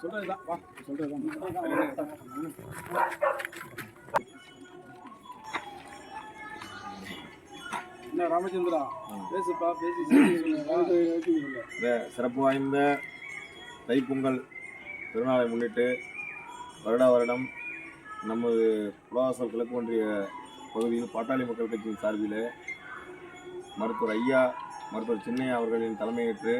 சொல்றதுதான் வா சொல்றதுதான் ராமச்சந்திரா பேசுப்பா பேசி இந்த சிறப்பு வாய்ந்த தைப்பொங்கல் திருநாளை முன்னிட்டு வருடா வருடம் நமது புலவாசல் கிழக்கு ஒன்றிய பகுதியில் பாட்டாளி மக்கள் கட்சியின் சார்பில் மருத்துவர் ஐயா மருத்துவர் சின்னையா அவர்களின் தலைமையேற்று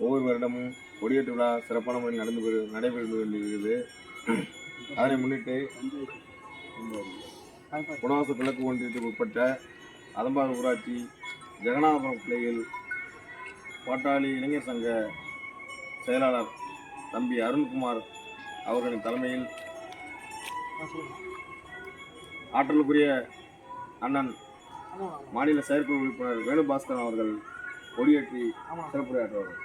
ஒவ்வொரு வருடமும் கொடியேற்று விழா சிறப்பான முறையில் நடந்து பெறு நடைபெற்று கொண்டிருக்கிறது அதனை முன்னிட்டு புலவாசல் கிழக்கு ஒன்றியத்துக்கு உட்பட்ட அதம்பாறு ஊராட்சி ஜெகநாதபுரம் கிளையில் பாட்டாளி இளைஞர் சங்க செயலாளர் தம்பி அருண்குமார் அவர்களின் தலைமையில் ஆற்றலுக்குரிய அண்ணன் மாநில செயற்குழு உறுப்பினர் வேணுபாஸ்கரன் அவர்கள் கொடியேற்றி சிறப்புரையாற்றுவார்கள்.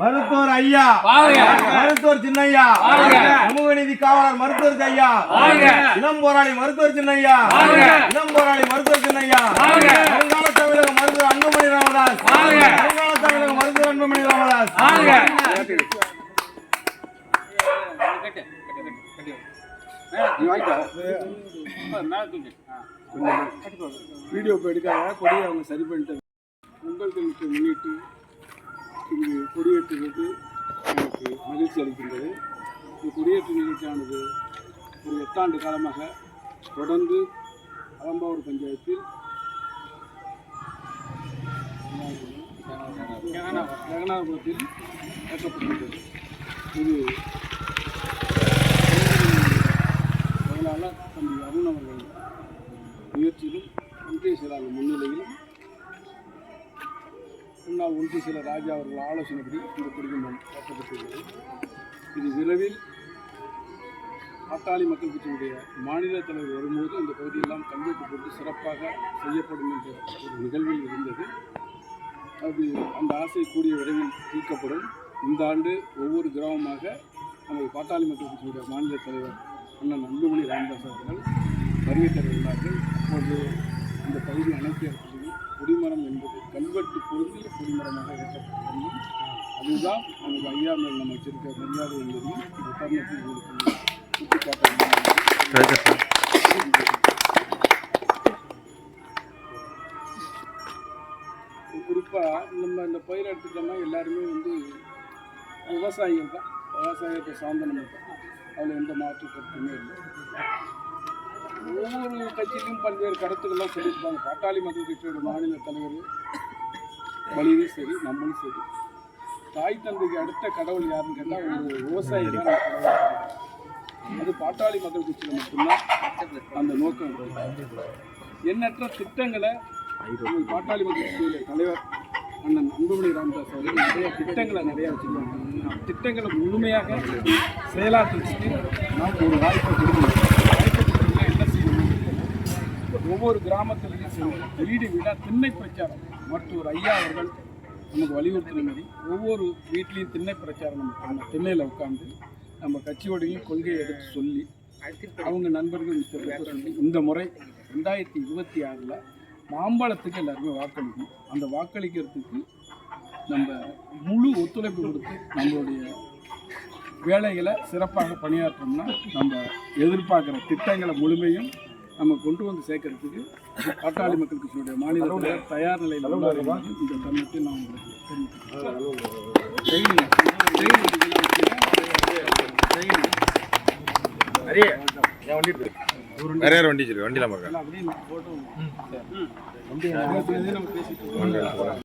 மருத்துவர் ஐயா. மருத்துவர் சின்னையா. சமூக நீதி காவலர் மருத்துவர் ஐயா இளம் போராளி மருத்துவர் சின்னையா. இளம் போராளி மருத்துவர் சின்னையா. வருங்கால தமிழக மருத்துவர் அன்புமணி ராமதாஸ். வருங்கால தமிழக மருத்துவர் அன்புமணி ராமதாஸ். வீடியோ எடுக்காத கொடியை அவங்க சரி பண்ணிட்டு பொங்கல் தினத்தை முன்னிட்டு இங்கு கொடியேற்றுவது எனக்கு மகிழ்ச்சி அளிக்கின்றது. இந்த கொடியேற்று நிகழ்ச்சியானது ஒரு எட்டாண்டு காலமாக தொடர்ந்து அலம்பாவூர் பஞ்சாயத்தில் ஜெகநாதபுரத்தில் ஏற்றப்பட்டுள்ளது இது செயலாளர் தம்பி அருண் அவர்கள் முயற்சியிலும் ஒன்றிய செயலாளர் முன்னிலையிலும் முன்னாள் ஒன்று சில ராஜா அவர்கள் ஆலோசனைப்படி இந்த குடிமன்றம் ஏற்றப்பட்டுள்ளது இது விரைவில் பாட்டாளி மக்கள் கட்சியினுடைய மாநில தலைவர் வரும்போது இந்த பகுதியெல்லாம் கம்ப்யூட்டர் போட்டு சிறப்பாக செய்யப்படும் என்ற ஒரு நிகழ்வில் இருந்தது. அது அந்த ஆசை கூடிய விரைவில் தீர்க்கப்படும். இந்த ஆண்டு ஒவ்வொரு கிராமமாக நமது பாட்டாளி மக்கள் கட்சியுடைய மாநில தலைவர் அண்ணன் அன்புமணி ராமதாஸ் அவர்கள் வருகை தர உள்ளார்கள் அப்போது இந்த பகுதி அனைத்து கொடிமரம் என்பது கல்வெட்டு பொருந்திய கொடிமரமாக ஏற்றப்பட்டது. அதுதான் நமது ஐயா மேல் நம்ம வச்சிருக்க மரியாதை என்பதையும் இந்த தருணத்தில் உங்களுக்கு சுட்டிக்காட்ட குறிப்பாக நம்ம இந்த பயிர் எடுத்துட்டோம்னா எல்லாருமே வந்து விவசாயிகள் தான். விவசாயத்தை சார்ந்த நம்ம தான். அதில் எந்த மாற்று கருத்துமே இல்லை. ஒவ்வொரு கட்சியிலும் பல்வேறு கருத்துக்கள்லாம் சொல்லியிருப்பாங்க. பாட்டாளி மக்கள் கட்சியோட மாநில தலைவர் வழியும் சரி நம்மளும் சரி. தாய் தந்தைக்கு அடுத்த கடவுள் யாருன்னு கேட்டால் ஒரு விவசாயி தான் அது பாட்டாளி மக்கள் கட்சியில் மட்டும்தான் அந்த நோக்கம் எண்ணற்ற திட்டங்களை பாட்டாளி மக்கள் கட்சியுடைய தலைவர் அண்ணன் அன்புமணி ராமதாஸ் அவர்கள் நிறைய திட்டங்களை நிறைய வச்சுருக்காங்க. திட்டங்களை முழுமையாக செயலாற்றுறதுக்கு நாம் ஒரு வாய்ப்பை கொடுக்கணும். ஒவ்வொரு கிராமத்திலையும் வீடு வீடாக திண்ணை பிரச்சாரம். மருத்துவர் ஐயா அவர்கள் நமக்கு வலியுறுத்தின மாதிரி ஒவ்வொரு வீட்லேயும் திண்ணை பிரச்சாரம் நம்ம பண்ணணும் திண்ணையில் உட்காந்து நம்ம கட்சியோடையும் கொள்கையை எடுத்து சொல்லி அவங்க நண்பர்கள் மித்த சொல்லி இந்த முறை ரெண்டாயிரத்தி இருபத்தி ஆறில் மாம்பழத்துக்கு எல்லாருமே வாக்களிக்கணும். அந்த வாக்களிக்கிறதுக்கு நம்ம முழு ஒத்துழைப்பு கொடுத்து நம்மளுடைய வேலைகளை சிறப்பாக பணியாற்றோம்னா நம்ம எதிர்பார்க்குற திட்டங்களை முழுமையும் நம்ம கொண்டு வந்து சேர்க்கறதுக்கு பாட்டாளி மக்கள் கட்சியுடைய மாநில தயார் நிலையில் இந்த தருணத்தில் நான் உங்களுக்கு ட்ரெயின் நிறைய வண்டி வண்டி வண்டியில் பார்க்க அப்படியே போட்டோம் நம்ம.